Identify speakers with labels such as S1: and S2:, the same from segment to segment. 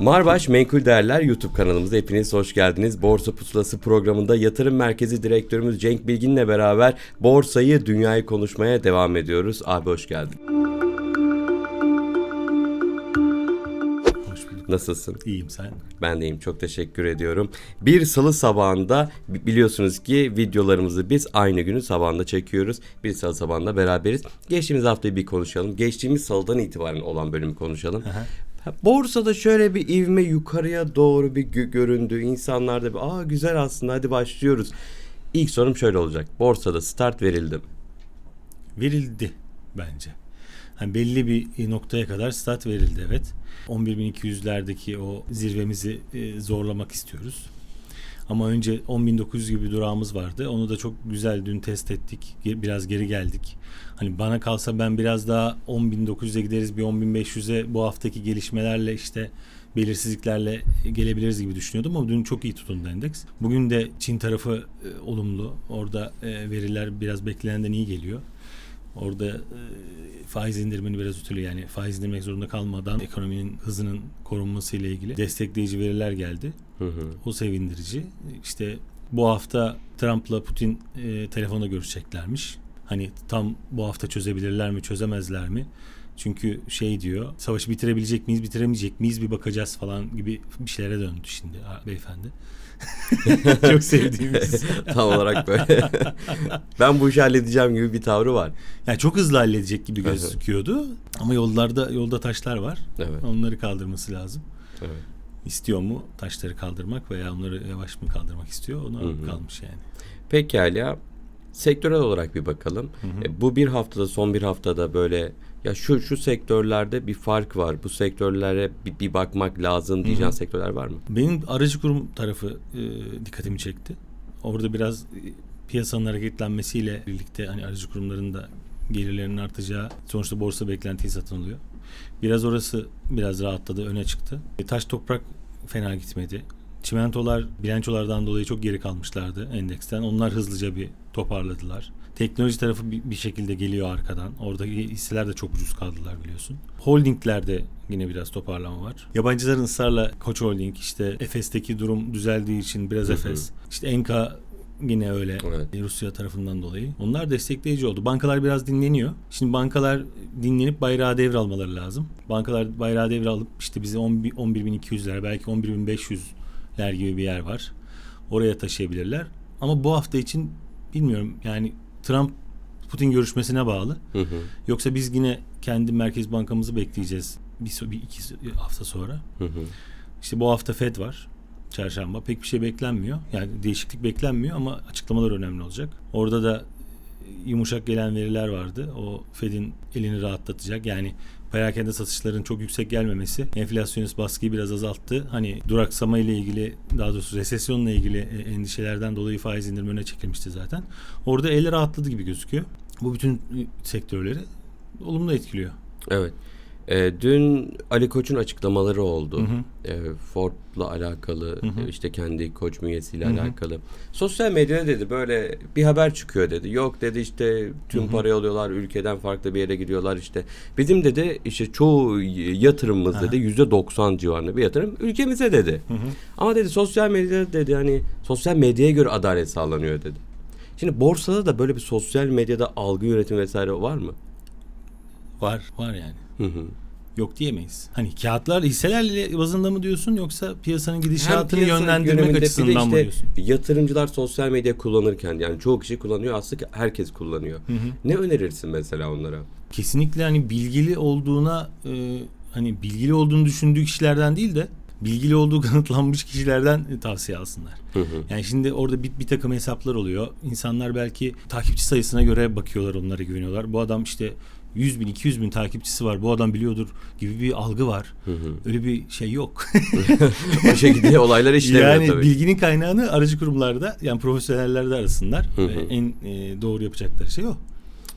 S1: Marbaş Menkul Değerler YouTube kanalımıza hepiniz hoş geldiniz. Borsa Pusulası programında yatırım merkezi direktörümüz Cenk Bilgin'le beraber borsayı, dünyayı konuşmaya devam ediyoruz. Abi hoş geldin. Nasılsın?
S2: İyiyim sen.
S1: Ben deyim çok teşekkür ediyorum. Bir salı sabahında bi- biliyorsunuz ki videolarımızı biz aynı günün sabahında çekiyoruz. Bir salı sabahında beraberiz. Geçtiğimiz haftayı bir konuşalım. Geçtiğimiz salıdan itibaren olan bölümü konuşalım.
S2: Aha.
S1: Borsada şöyle bir ivme yukarıya doğru bir gö- göründü. İnsanlar da bir aa güzel aslında hadi başlıyoruz. İlk sorum şöyle olacak. Borsada start verildi mi?
S2: Verildi bence. Hani belli bir noktaya kadar stat verildi evet. 11.200'lerdeki o zirvemizi e, zorlamak istiyoruz. Ama önce 10.900 gibi bir durağımız vardı. Onu da çok güzel dün test ettik. Biraz geri geldik. Hani bana kalsa ben biraz daha 10.900'e gideriz bir 10.500'e bu haftaki gelişmelerle işte belirsizliklerle gelebiliriz gibi düşünüyordum ama dün çok iyi tutundu endeks. Bugün de Çin tarafı e, olumlu. Orada e, veriler biraz beklenenden iyi geliyor. Orada e, faiz indirimini biraz ötülü yani faiz indirmek zorunda kalmadan ekonominin hızının korunması ile ilgili destekleyici veriler geldi.
S1: Hı hı.
S2: O sevindirici. İşte bu hafta Trump'la Putin e, telefonda görüşeceklermiş. Hani tam bu hafta çözebilirler mi, çözemezler mi? Çünkü şey diyor, savaşı bitirebilecek miyiz, bitiremeyecek miyiz bir bakacağız falan gibi bir şeylere döndü şimdi beyefendi. Çok sevdiğimiz.
S1: Tam olarak böyle. ben bu işi halledeceğim gibi bir tavrı var.
S2: Yani çok hızlı halledecek gibi gözüküyordu. Ama yollarda yolda taşlar var.
S1: Evet.
S2: Onları kaldırması lazım.
S1: evet.
S2: İstiyor mu taşları kaldırmak veya onları yavaş mı kaldırmak istiyor? Ona kalmış yani.
S1: Pekala. Sektörel olarak bir bakalım.
S2: Hı hı.
S1: E, bu bir haftada, son bir haftada böyle ya şu şu sektörlerde bir fark var. Bu sektörlere bir, bir bakmak lazım diyeceğin
S2: Hı hı.
S1: sektörler var mı?
S2: Benim aracı kurum tarafı e, dikkatimi çekti. Orada biraz e, piyasanın hareketlenmesiyle birlikte hani aracı kurumların da gelirlerinin artacağı sonuçta borsa beklentiyi satın alıyor. Biraz orası biraz rahatladı, öne çıktı. E, taş toprak fena gitmedi. Çimentolar bilançolardan dolayı çok geri kalmışlardı endeksten. Onlar hızlıca bir toparladılar. Teknoloji tarafı bir, şekilde geliyor arkadan. Oradaki hisseler de çok ucuz kaldılar biliyorsun. Holdinglerde yine biraz toparlama var. Yabancıların ısrarla Koç Holding işte Efes'teki durum düzeldiği için biraz. Efes. İşte Enka yine öyle
S1: Evet.
S2: Rusya tarafından dolayı. Onlar destekleyici oldu. Bankalar biraz dinleniyor. Şimdi bankalar dinlenip bayrağı devralmaları lazım. Bankalar bayrağı devralıp işte bize 10 bi- 11.200'ler belki 11.500'ler gibi bir yer var. Oraya taşıyabilirler. Ama bu hafta için bilmiyorum yani Trump Putin görüşmesine bağlı.
S1: Hı hı.
S2: Yoksa biz yine kendi Merkez Bankamızı bekleyeceğiz bir, bir iki hafta sonra.
S1: Hı hı.
S2: İşte bu hafta Fed var. Çarşamba pek bir şey beklenmiyor. Yani değişiklik beklenmiyor ama açıklamalar önemli olacak. Orada da yumuşak gelen veriler vardı. O Fed'in elini rahatlatacak. Yani perakende satışların çok yüksek gelmemesi enflasyonist baskıyı biraz azalttı. Hani duraksama ile ilgili daha doğrusu resesyonla ilgili e, endişelerden dolayı faiz indirimi öne çekilmişti zaten. Orada eli rahatladı gibi gözüküyor. Bu bütün e, sektörleri olumlu etkiliyor.
S1: Evet. E, dün Ali Koç'un açıklamaları oldu.
S2: Hı hı.
S1: E, Ford'la alakalı,
S2: Hı hı.
S1: işte kendi koç müyesiyle
S2: Hı hı.
S1: alakalı. Sosyal medyada dedi böyle bir haber çıkıyor dedi. Yok dedi işte tüm
S2: Hı hı.
S1: parayı alıyorlar, ülkeden farklı bir yere gidiyorlar işte. Bizim dedi işte çoğu yatırımımız
S2: Aha.
S1: dedi yüzde 90 civarında bir yatırım ülkemize dedi.
S2: Hı hı.
S1: Ama dedi sosyal medyada dedi hani sosyal medyaya göre adalet sağlanıyor dedi. Şimdi borsada da böyle bir sosyal medyada algı yönetimi vesaire var mı?
S2: Var, var yani.
S1: Hı hı.
S2: Yok diyemeyiz. Hani kağıtlar hisselerle bazında mı diyorsun yoksa piyasanın gidişatını yönlendirmek açısından mı
S1: işte
S2: diyorsun?
S1: Yatırımcılar sosyal medya kullanırken yani çoğu kişi kullanıyor aslında herkes kullanıyor.
S2: Hı hı.
S1: Ne önerirsin mesela onlara?
S2: Kesinlikle hani bilgili olduğuna e, hani bilgili olduğunu düşündüğü kişilerden değil de bilgili olduğu kanıtlanmış kişilerden e, tavsiye alsınlar.
S1: Hı hı.
S2: Yani şimdi orada bir, bir takım hesaplar oluyor. İnsanlar belki takipçi sayısına göre bakıyorlar onlara güveniyorlar. Bu adam işte 100 bin 200 bin takipçisi var bu adam biliyordur gibi bir algı var.
S1: Hı hı.
S2: Öyle bir şey yok.
S1: Bu şekilde olaylar işlemiyor
S2: yani
S1: tabii.
S2: bilginin kaynağını aracı kurumlarda yani profesyonellerde arasınlar.
S1: Hı hı.
S2: En e, doğru yapacakları şey o.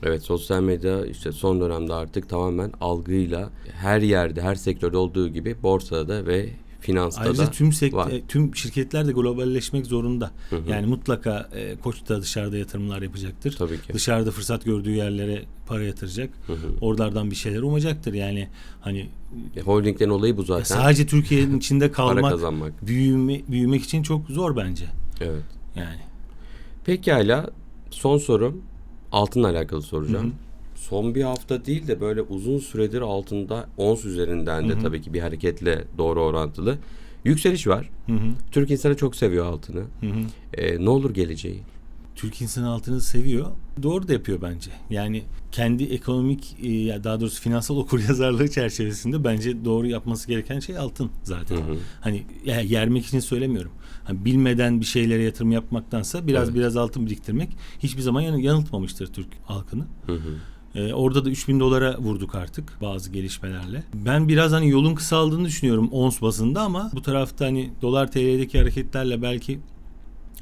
S1: Evet sosyal medya işte son dönemde artık tamamen algıyla her yerde her sektörde olduğu gibi borsada da ve Finansta
S2: Ayrıca
S1: da
S2: tüm sekt-
S1: var.
S2: tüm şirketler de globalleşmek zorunda.
S1: Hı hı.
S2: Yani mutlaka e, Koç da dışarıda yatırımlar yapacaktır.
S1: Tabii ki.
S2: Dışarıda fırsat gördüğü yerlere para yatıracak.
S1: Hı hı.
S2: Oralardan bir şeyler umacaktır. Yani hani
S1: E, Holdinglerin olayı bu zaten.
S2: sadece Türkiye'nin içinde
S1: Para
S2: kalmak,
S1: kazanmak.
S2: büyüme, büyümek için çok zor bence.
S1: Evet.
S2: Yani.
S1: Pekala son sorum altınla alakalı soracağım.
S2: Hı hı.
S1: Son bir hafta değil de böyle uzun süredir altında ons üzerinden de
S2: Hı hı.
S1: tabii ki bir hareketle doğru orantılı yükseliş var.
S2: Hı hı.
S1: Türk insanı çok seviyor altını.
S2: Hı hı.
S1: E, ne olur geleceği?
S2: Türk insanı altını seviyor. Doğru da yapıyor bence. Yani kendi ekonomik e, ya daha doğrusu finansal okuryazarlığı çerçevesinde bence doğru yapması gereken şey altın zaten.
S1: Hı hı.
S2: Hani ya, yermek için söylemiyorum. Hani bilmeden bir şeylere yatırım yapmaktansa biraz
S1: Evet.
S2: biraz altın biriktirmek hiçbir zaman yan- yanıltmamıştır Türk halkını.
S1: Hı hı.
S2: Ee, orada da 3000 dolara vurduk artık bazı gelişmelerle. Ben biraz hani yolun kısaldığını düşünüyorum ons bazında ama bu tarafta hani dolar TL'deki hareketlerle belki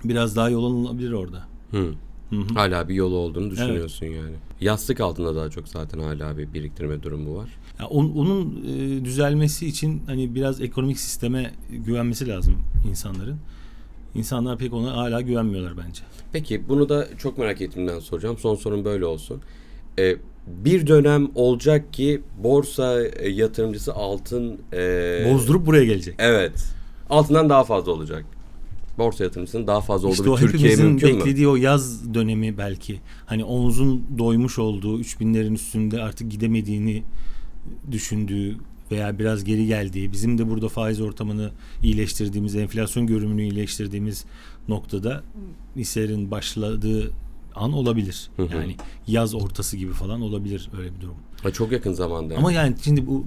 S2: biraz daha yol alınabilir orada.
S1: Hı.
S2: Hı hı.
S1: Hala bir yolu olduğunu düşünüyorsun yani. Yastık altında daha çok zaten hala bir biriktirme durumu var.
S2: Ya on- onun e, düzelmesi için hani biraz ekonomik sisteme güvenmesi lazım insanların. İnsanlar pek ona hala güvenmiyorlar bence.
S1: Peki bunu da çok merak ettiğimden soracağım. Son sorum böyle olsun. Ee, bir dönem olacak ki borsa e, yatırımcısı altın e,
S2: Bozdurup buraya gelecek.
S1: Evet. Altından daha fazla olacak. Borsa yatırımcısının daha fazla olduğu
S2: İşte
S1: bir Türkiye mümkün mü?
S2: beklediği o yaz dönemi belki. Hani omzun doymuş olduğu, 3000'lerin üstünde artık gidemediğini düşündüğü veya biraz geri geldiği, bizim de burada faiz ortamını iyileştirdiğimiz, enflasyon görünümünü iyileştirdiğimiz noktada hislerin başladığı an olabilir.
S1: Hı hı.
S2: Yani yaz ortası gibi falan olabilir öyle bir durum.
S1: Ha, çok yakın zamanda.
S2: Ama yani şimdi bu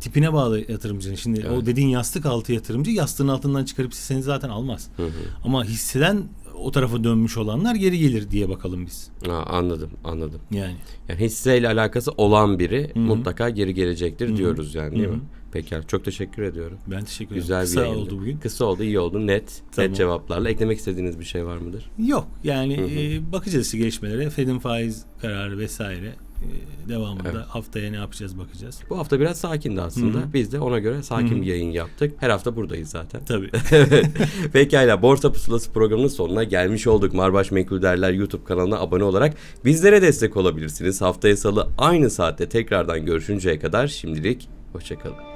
S2: tipine bağlı yatırımcının. Şimdi
S1: Evet.
S2: o dediğin yastık altı yatırımcı yastığın altından çıkarıp seni zaten almaz.
S1: Hı hı.
S2: Ama hisseden o tarafa dönmüş olanlar geri gelir diye bakalım biz.
S1: Ha, anladım, anladım.
S2: Yani.
S1: Yani hisseyle alakası olan biri
S2: Hı hı.
S1: mutlaka geri gelecektir
S2: Hı hı.
S1: diyoruz yani değil
S2: Hı hı.
S1: mi? Pekala. Çok teşekkür ediyorum.
S2: Ben teşekkür ederim.
S1: Güzel
S2: Kısa
S1: bir yayındı.
S2: oldu bugün.
S1: Kısa oldu, iyi oldu. Net,
S2: Tamam.
S1: net cevaplarla. Eklemek istediğiniz bir şey var mıdır?
S2: Yok yani
S1: Hı hı.
S2: e, bakacağız işte gelişmelere. Fed'in faiz kararı vesaire e, devamında
S1: Evet.
S2: haftaya ne yapacağız bakacağız.
S1: Bu hafta biraz sakindi aslında.
S2: Hı hı.
S1: Biz de ona göre sakin
S2: Hı hı.
S1: bir yayın yaptık. Her hafta buradayız zaten.
S2: Tabii.
S1: Pekala Borsa Pusulası programının sonuna gelmiş olduk. Marbaş Menkul Değerler YouTube kanalına abone olarak bizlere destek olabilirsiniz. Haftaya salı aynı saatte tekrardan görüşünceye kadar şimdilik hoşçakalın.